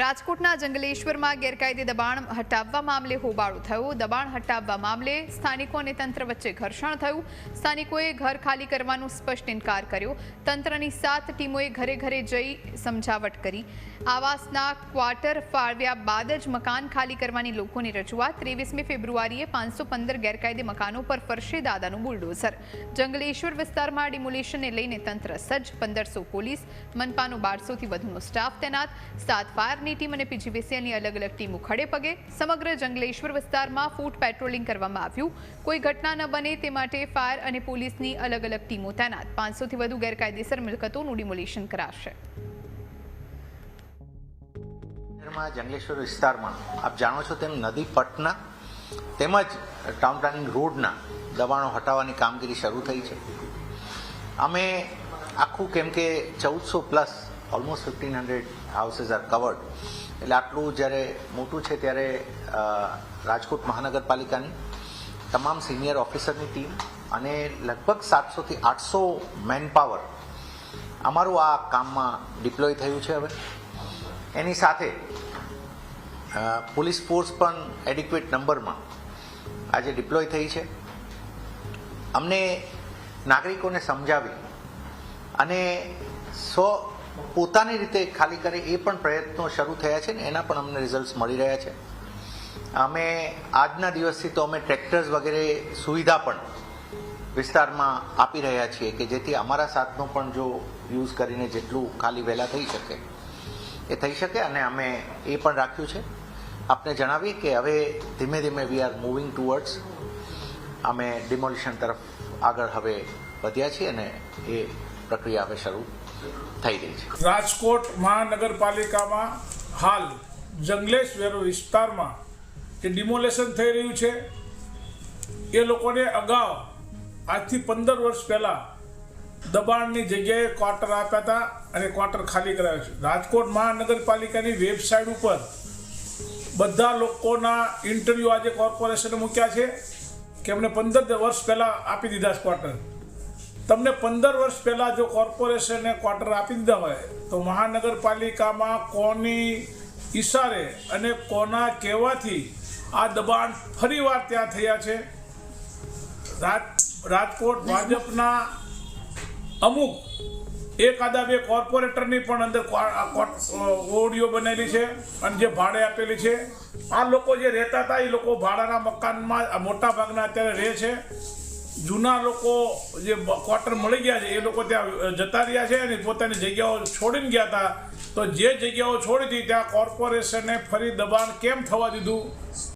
રાજકોટના જંગલેશ્વરમાં ગેરકાયદે દબાણ હટાવવા મામલે હોબાળો થયો. દબાણ હટાવવા મામલે સ્થાનિકો અને તંત્ર વચ્ચે ઘર્ષણ થયું. સ્થાનિકોએ ઘર ખાલી કરવાનો સ્પષ્ટ ઇનકાર કર્યો. તંત્રની સાત ટીમોએ ઘરે ઘરે જઈ સમજાવટ કરી. આવાસના ક્વાર્ટર ફાળવ્યા બાદ જ મકાન ખાલી કરવાની લોકોની રજૂઆત. ત્રેવીસમી ફેબ્રુઆરીએ પાંચસો પંદર ગેરકાયદે મકાનો પર ફરશે દાદાનું બુલડોઝર. જંગલેશ્વર વિસ્તારમાં ડિમોલિશનને લઈને તંત્ર સજ્જ. પંદરસો પોલીસ, મનપાનો બારસોથી વધુનો સ્ટાફ તૈનાત. સાત ફાયરની ટીમ અને પીજીવીસીએલની અલગ અલગ ટીમો ખડે પગે. સમગ્ર જંગલેશ્વર વિસ્તારમાં ફૂટ પેટ્રોલિંગ કરવામાં આવ્યું. કોઈ ઘટના ન બને તે માટે ફાયર અને પોલીસની અલગ અલગ ટીમો તૈનાત. પાંચસોથી વધુ ગેરકાયદેસર મિલકતોનું ડિમોલિશન કરાશે. જંગલેશ્વર વિસ્તારમાં, આપ જાણો છો તેમ નદી પટના તેમજ ટાઉન પ્લાનિંગ રોડના દબાણો હટાવવાની કામગીરી શરૂ થઈ છે. અમે આખું કેમ કે ચૌદસો plus almost fifteen hundred houses are covered એટલે આટલું જ્યારે મોટું છે ત્યારે રાજકોટ મહાનગરપાલિકાની તમામ સિનિયર ઓફિસરની ટીમ અને લગભગ સાતસોથી આઠસો મેનપાવર અમારું આ કામમાં ડિપ્લોય થયું છે હવે. એની સાથે પોલીસ ફોર્સ પણ એડિક્વેટ નંબરમાં આજે ડિપ્લોય થઈ છે. અમને નાગરિકોને સમજાવી અને સ્વ પોતાની રીતે ખાલી કરે એ પણ પ્રયત્નો શરૂ થયા છે ને એના પણ અમને રિઝલ્ટ મળી રહ્યા છે. અમે આજના દિવસથી તો અમે ટ્રેક્ટર્સ વગેરે સુવિધા પણ વિસ્તારમાં આપી રહ્યા છીએ કે જેથી અમારા સાથનો પણ જો યુઝ કરીને જેટલું ખાલી વહેલા થઈ શકે, એ થઈ શકે અને અમે એ પણ રાખ્યું છે. આપને જણાવી કે હવે ધીમે ધીમે વી આર મૂવિંગ ટુવર્ડ્સ અમે ડિમોલિશન તરફ આગળ હવે વધ્યા છીએ અને એ પ્રક્રિયા હવે શરૂ થઈ રહી છે. રાજકોટ મહાનગરપાલિકામાં હાલ જંગલેશ્વર વિસ્તારમાં જે ડિમોલેશન થઈ રહ્યું છે, એ લોકોને અગાઉ આજથી પંદર વર્ષ પહેલાં દબાણની જગ્યાએ ક્વાર્ટર આપ્યા હતા અને ક્વાર્ટર ખાલી કરાવ્યા છે. રાજકોટ મહાનગરપાલિકાની વેબસાઇટ ઉપર બધા લોકોના ઇન્ટરવ્યૂ આજે કોર્પોરેશને મૂક્યા છે, કે અમને પંદર વર્ષ પહેલાં આપી દીધા છે ક્વાર્ટર. તમને પંદર વર્ષ પહેલાં જો કોર્પોરેશને ક્વાર્ટર આપી દીધા હોય, તો મહાનગરપાલિકામાં કોની ઈશારે અને કોના કહેવાથી આ દબાણ ફરીવાર ત્યાં થયા છે? રાજ, રાજકોટ ભાજપના અમુક એકાદા બે કોર્પોરેટરની પણ અંદર ઓડિયો બનેલી છે અને જે ભાડે આપેલી છે. આ લોકો જે રહેતા હતા, એ લોકો ભાડાના મકાનમાં મોટા ભાગના અત્યારે રહે છે. જૂના લોકો જે ક્વાર્ટર મળી ગયા છે, એ લોકો ત્યાં જતા રહ્યા છે અને પોતાની જગ્યાઓ છોડીને ગયા હતા. તો જે જગ્યાઓ છોડી હતી, ત્યાં કોર્પોરેશને ફરી દબાણ કેમ થવા દીધું?